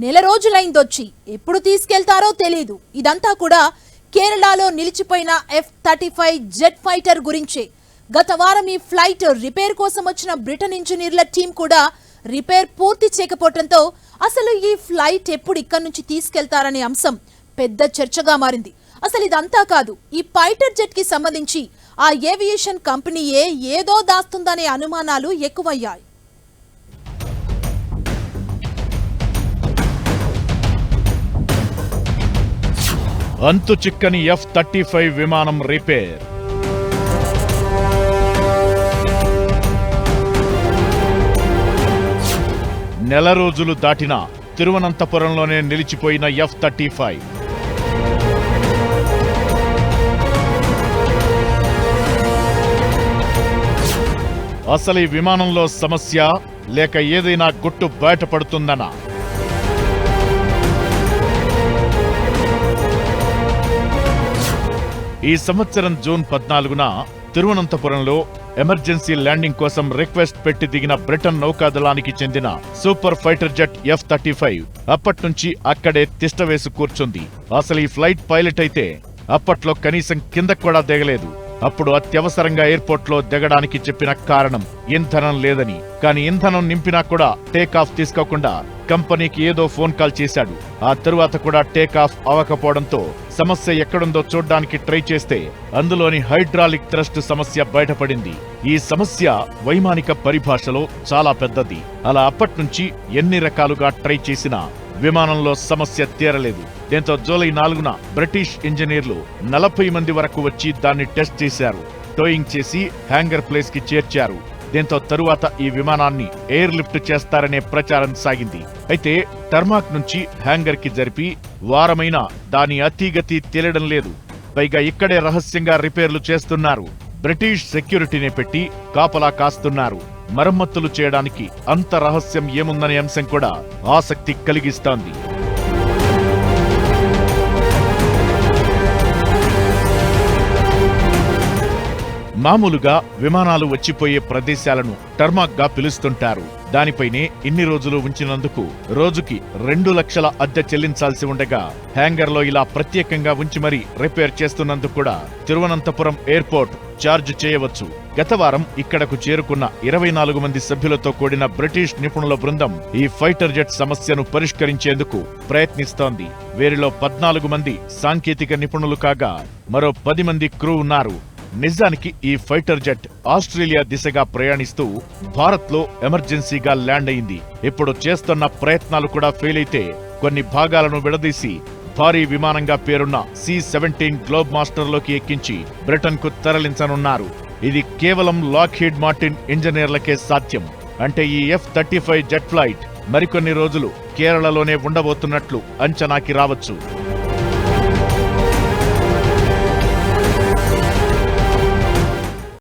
నెల రోజులైందొచ్చి ఎప్పుడు తీసుకెళ్తారో తెలీదు. ఇదంతా కూడా కేరళలో నిలిచిపోయిన F thirty five jet fighter గురించే. గత వారం ఈ ఫ్లైట్ రిపేర్ కోసం వచ్చిన బ్రిటన్ ఇంజనీర్ల టీం కూడా రిపేర్ పూర్తి చేయకపోవడంతో అసలు ఈ ఫ్లైట్ ఎప్పుడు ఇక్కడి నుంచి తీసుకెళ్తారనే అంశం పెద్ద చర్చగా మారింది. అసలు ఇదంతా కాదు ఈ ఫైటర్ జెట్కి సంబంధించి ఆ ఏవియేషన్ కంపెనీయే ఏదో దాస్తుందనే అనుమానాలు ఎక్కువయ్యాయి. అంతు చిక్కని ఎఫ్ థర్టీ ఫైవ్ విమానం రిపేర్. నెల రోజులు దాటిన తిరువనంతపురంలోనే నిలిచిపోయిన ఎఫ్ థర్టీ ఫైవ్ అసలు ఈ విమానంలో సమస్య లేక ఏదైనా గుట్టు బయటపడుతుందనా? ఈ సంవత్సరం జూన్ పద్నాలుగున తిరువనంతపురంలో ఎమర్జెన్సీ ల్యాండింగ్ కోసం రిక్వెస్ట్ పెట్టి దిగిన బ్రిటన్ నౌకాదళానికి చెందిన super fighter jet F thirty five అప్పట్నుంచి అక్కడే తిష్టవేసి కూర్చుంది. అసలు ఈ ఫ్లైట్ పైలట్ అయితే అప్పట్లో కనీసం కింద కూడా దిగలేదు. అప్పుడు అత్యవసరంగా ఎయిర్పోర్ట్లో దిగడానికి చెప్పిన కారణం ఇంధనం లేదని. కానీ ఇంధనం నింపినా కూడా టేకాఫ్ తీసుకోకుండా కంపెనీకి ఏదో ఫోన్ కాల్ చేశాడు. ఆ తరువాత కూడా టేకాఫ్ అవ్వకపోవడంతో సమస్య ఎక్కడుందో చూడ్డానికి ట్రై చేస్తే అందులోని హైడ్రాలిక్ థ్రస్ట్ సమస్య బయటపడింది. ఈ సమస్య వైమానిక పరిభాషలో చాలా పెద్దది. అలా అప్పట్నుంచి ఎన్ని రకాలుగా ట్రై చేసినా విమానంలో సమస్య తీరలేదు. దీంతో జూలై నాలుగున బ్రిటిష్ ఇంజనీర్లు నలభై మంది వరకు వచ్చి దాన్ని టెస్ట్ చేశారు. టోయింగ్ చేసి హ్యాంగర్ ప్లేస్కి చేర్చారు. దీంతో తరువాత ఈ విమానాన్ని ఎయిర్ లిఫ్ట్ చేస్తారనే ప్రచారం సాగింది. అయితే టర్మాక్ నుంచి హ్యాంగర్కి జరిపి వారమైనా దాని అతిగతి తేలడం లేదు. పైగా ఇక్కడే రహస్యంగా రిపేర్లు చేస్తున్నారు. బ్రిటిష్ సెక్యూరిటీని పెట్టి కాపలా కాస్తున్నారు. మరమ్మతులు చేయడానికి అంత రహస్యం ఏముందనే అంశం కూడా ఆసక్తి కలిగిస్తోంది. మామూలుగా విమానాలు వచ్చిపోయే ప్రదేశాలను టర్మాక్గా పిలుస్తుంటారు. దానిపైనే ఇన్ని రోజులు ఉంచినందుకు రోజుకి రెండు లక్షల అద్దె చెల్లించాల్సి ఉండగా హ్యాంగర్లో ఇలా ప్రత్యేకంగా ఉంచి మరీ రిపేర్ చేస్తున్నందుకు కూడా తిరువనంతపురం ఎయిర్పోర్ట్ ఛార్జ్ చేయవచ్చు. గత వారం ఇక్కడకు చేరుకున్న ఇరవై నాలుగు మంది సభ్యులతో కూడిన బ్రిటిష్ నిపుణుల బృందం ఈ ఫైటర్ జెట్ సమస్యను పరిష్కరించేందుకు ప్రయత్నిస్తోంది. వీరిలో పద్నాలుగు మంది సాంకేతిక నిపుణులు కాగా మరో పది మంది క్రూ ఉన్నారు. నిజానికి ఈ ఫైటర్ జెట్ ఆస్ట్రేలియా దిశగా ప్రయాణిస్తూ భారత్లో ఎమర్జెన్సీగా ల్యాండ్ అయింది. ఇప్పుడు చేస్తున్న ప్రయత్నాలు కూడా ఫెయిల్ అయితే కొన్ని భాగాలను విడదీసి భారీ విమానంగా పేరున్న సి సెవెంటీన్ గ్లోబ్ మాస్టర్లోకి ఎక్కించి బ్రిటన్కు తరలించనున్నారు. ఇది కేవలం లాక్హీడ్ మార్టిన్ ఇంజనీర్లకే సాధ్యం. అంటే ఈ F thirty five jet flight మరికొన్ని రోజులు కేరళలోనే ఉండబోతున్నట్లు అంచనాకి రావచ్చు.